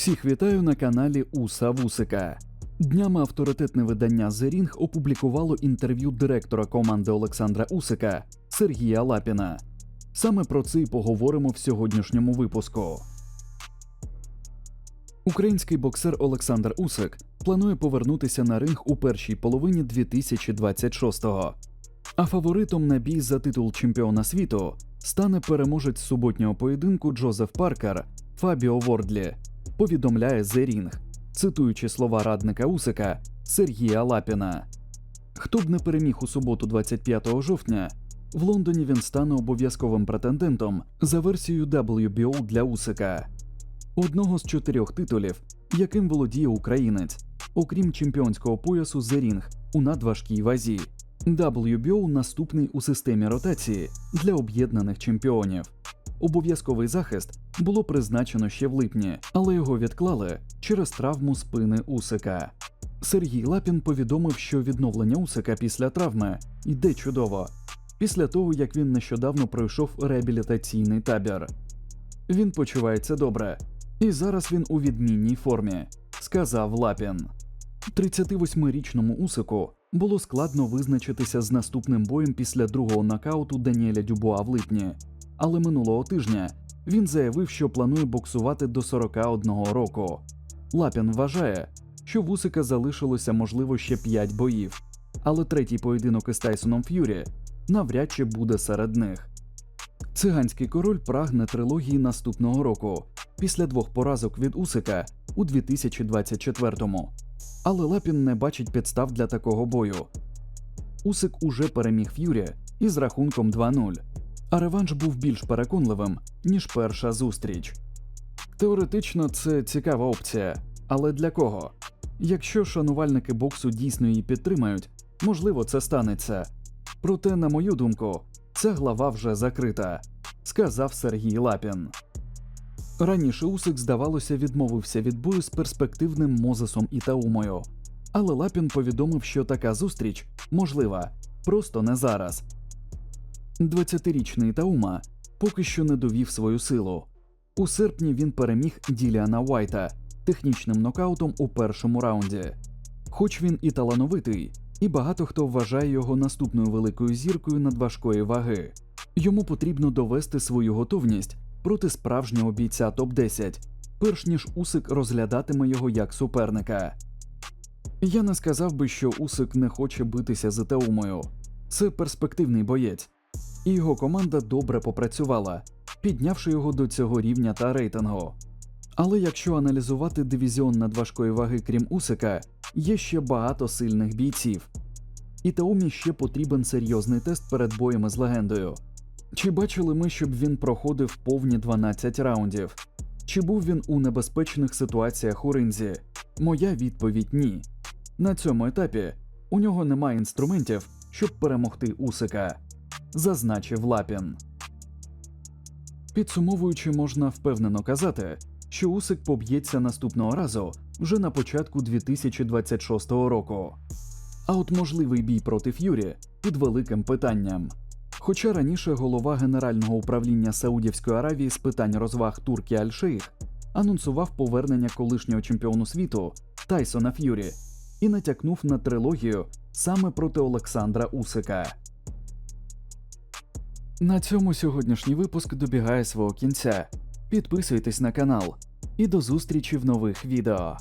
Всіх вітаю на каналі Уса Вусика. Днями авторитетне видання The Ring опублікувало інтерв'ю директора команди Олександра Усика Сергія Лапіна. Саме про це й поговоримо в сьогоднішньому випуску. Український боксер Олександр Усик планує повернутися на ринг у першій половині 2026-го. А фаворитом на бій за титул чемпіона світу стане переможець суботнього поєдинку Джозеф Паркер Фабіо Вордлі, повідомляє The Ring, цитуючи слова радника Усика Сергія Лапіна. Хто б не переміг у суботу 25 жовтня, в Лондоні він стане обов'язковим претендентом за версією WBO для Усика, одного з чотирьох титулів, яким володіє українець, окрім чемпіонського поясу The Ring у надважкій вазі. WBO наступний у системі ротації для об'єднаних чемпіонів. Обов'язковий захист було призначено ще в липні, але його відклали через травму спини Усика. Сергій Лапін повідомив, що відновлення Усика після травми йде чудово, після того як він нещодавно пройшов реабілітаційний табір. Він почувається добре, і зараз він у відмінній формі, сказав Лапін. 38-річному Усику було складно визначитися з наступним боєм після другого нокауту Даніеля Дюбуа в липні, але минулого тижня він заявив, що планує боксувати до 41 року. Лапін вважає, що в Усика залишилося можливо ще 5 боїв, але третій поєдинок із Тайсоном Ф'юрі навряд чи буде серед них. Циганський король прагне трилогії наступного року після двох поразок від Усика у 2024-му. Але Лапін не бачить підстав для такого бою. Усик уже переміг Ф'юрі із рахунком 2-0, а реванш був більш переконливим, ніж перша зустріч. Теоретично це цікава опція, але для кого? Якщо шанувальники боксу дійсно її підтримають, можливо, це станеться. Проте, на мою думку, ця глава вже закрита, сказав Сергій Лапін. Раніше Усик, здавалося, відмовився від бою з перспективним Мозесом і Таумою, але Лапін повідомив, що така зустріч можлива, просто не зараз. 20-річний Таума поки що не довів свою силу. У серпні він переміг Діліана Уайта технічним нокаутом у першому раунді. Хоч він і талановитий, і багато хто вважає його наступною великою зіркою надважкої ваги. Йому потрібно довести свою готовність проти справжнього бійця топ-10, перш ніж Усик розглядатиме його як суперника. Я не сказав би, що Усик не хоче битися з Теумою. Це перспективний боєць, і його команда добре попрацювала, піднявши його до цього рівня та рейтингу. Але якщо аналізувати дивізіон надважкої ваги, крім Усика, є ще багато сильних бійців. І Таумі ще потрібен серйозний тест перед боями з легендою. Чи бачили ми, щоб він проходив повні 12 раундів? Чи був він у небезпечних ситуаціях у ринзі? Моя відповідь ні. На цьому етапі у нього немає інструментів, щоб перемогти Усика, зазначив Лапін. Підсумовуючи, можна впевнено казати, що Усик поб'ється наступного разу вже на початку 2026 року. А от можливий бій проти Ф'юрі під великим питанням. Хоча раніше голова Генерального управління Саудівської Аравії з питань розваг Туркі Аль-Шейх анонсував повернення колишнього чемпіону світу Тайсона Ф'юрі і натякнув на трилогію саме проти Олександра Усика. На цьому сьогоднішній випуск добігає свого кінця. Підписуйтесь на канал і до зустрічі в нових відео.